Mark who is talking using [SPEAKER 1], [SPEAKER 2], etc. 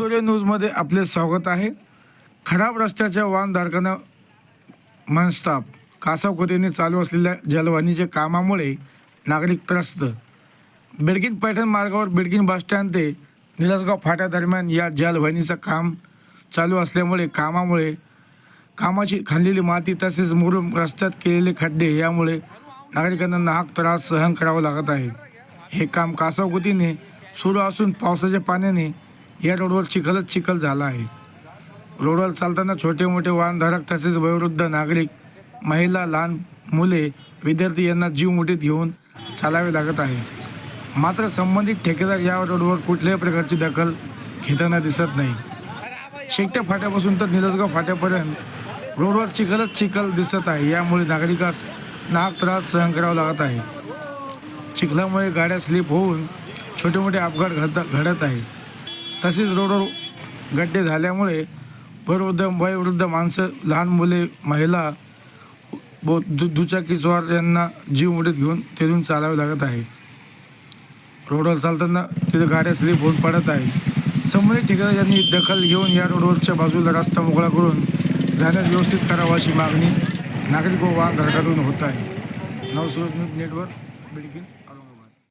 [SPEAKER 1] सूर्य न्यूजमध्ये आपले स्वागत आहे. खराब रस्त्याच्या वाहनधारकांना मनस्ताप. कासावकोतेने चालू असलेल्या जलवाहिनीच्या कामामुळे नागरिक त्रस्त. बिडकीन पैठण मार्गावर बिडकीन बसस्टँड ते निलासगाव फाट्या दरम्यान या जलवाहिनीचं काम चालू असल्यामुळे कामामुळे कामाची खाल्लेली माती तसेच मुरुम रस्त्यात केलेले खड्डे यामुळे नागरिकांना नाहक त्रास सहन करावा लागत आहे. हे काम कासावगतीने सुरू असून पावसाच्या पाण्याने या रोडवर चिखलच चिखल झाला आहे. रोडवर चालताना छोटे मोठे वाहनधारक तसेच वयोवृद्ध नागरिक महिला लहान मुले विद्यार्थी यांना जीव मुठीत घेऊन चालावे लागत आहे. मात्र संबंधित ठेकेदार या रोडवर कुठल्याही प्रकारची दखल घेताना दिसत नाही. शेकट्या फाट्यापासून तर निलजगाव फाट्यापर्यंत रोडवर चिखलच चिखल दिसत आहे. यामुळे नागरिकास नाक त्रास सहन करावा लागत आहे. चिखलामुळे गाड्या स्लिप होऊन छोटे मोठे अपघात घडत घडत आहे. तसेच रोडवर गड्डे झाल्यामुळे वयोवृद्ध वयोवृद्ध माणसं लहान मुले महिला बो दु दुचाकीस्वार यांना जीव मुठीत घेऊन तिथून चालावे लागत आहे. रोडवर चालताना तिथे गाड्या स्लिप होऊन पडत आहे संबंधित ठिकाणी यांनी दखल घेऊन या रोडवरच्या बाजूला रस्ता मोकळा करून जाण्यास व्यवस्थित करावा अशी मागणी नागरिक व वाहनधारकाकडून होत आहे. नवसुरत न्यूज नेटवर्क बिडकीन